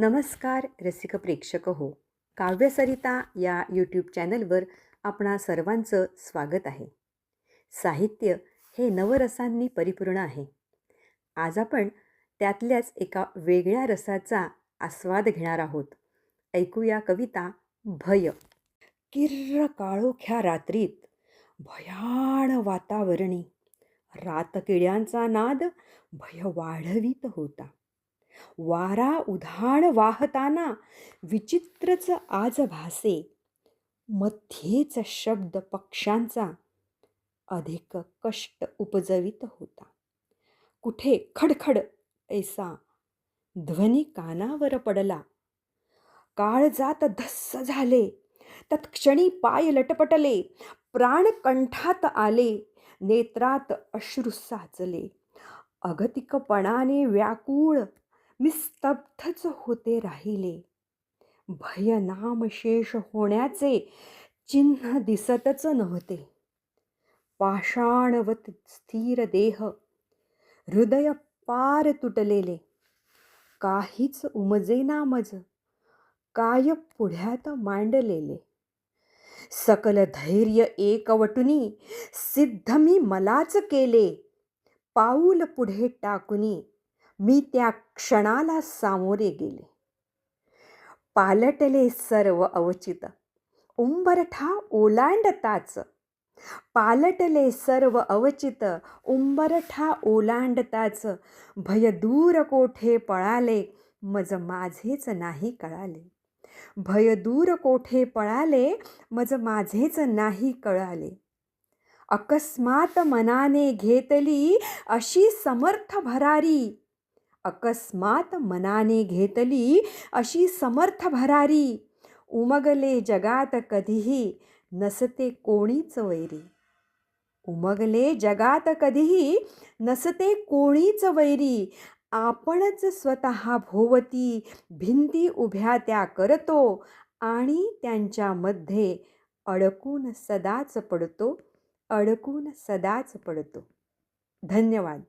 नमस्कार रसिक प्रेक्षक हो. काव्यसरिता या यूट्यूब चॅनलवर आपणा सर्वांचं स्वागत आहे. साहित्य हे नवरसांनी परिपूर्ण आहे. आज आपण त्यातल्याच एका वेगळ्या रसाचा आस्वाद घेणार आहोत. ऐकूया कविता भय. किर्र काळोख्या रात्रीत भयाण वातावरणी. रातकिड्यांचा नाद भय वाढवीत होता. वारा उधाण वाहताना विचित्रच आज भासे. मध्येच शब्द पक्ष्यांचा अधिक कष्ट उपजवित होता. कुठे खडखड ऐसा ध्वनी कानावर पडला. काळ जात धस्स झाले. तत्क्षणी पाय लटपटले. प्राण कंठात आले. नेत्रात अश्रू साचले. अगतिकपणाने व्याकुळ मी स्तब्धच होते राहिले. भयनामशेष होण्याचे चिन्ह दिसतच नव्हते. पाषाणवत स्थिर देह हृदय पार तुटलेले. काहीच उमजेना मज काय पुढ्यात मांडलेले. सकल धैर्य एकवटुनी सिद्ध मी मलाच केले. पाऊल पुढे टाकुनी मी त्या क्षणाला सामोरे गेले. पालटले सर्व अवचित. उंबरठा ओलांडताच. पालटले सर्व अवचित. उंबरठा ओलांडताच. भय दूर कोठे पळाले? मज माझेच नाही कळाले. भय दूर कोठे पळाले? मज माझेच नाही कळाले. अकस्मात मनाने घेतली अशी समर्थ भरारी. अकस्मात मनाने घेतली अशी समर्थ भरारी. उमगले जगात कधीही नसते कोणीच वैरी. उमगले जगात कधीही नसते कोणीच वैरी. आपणच स्वतः भोवती भिंती उभ्या त्या करतो आणि त्यांच्यामध्ये अडकून सदाच पडतो अडकून सदाच पडतो. धन्यवाद.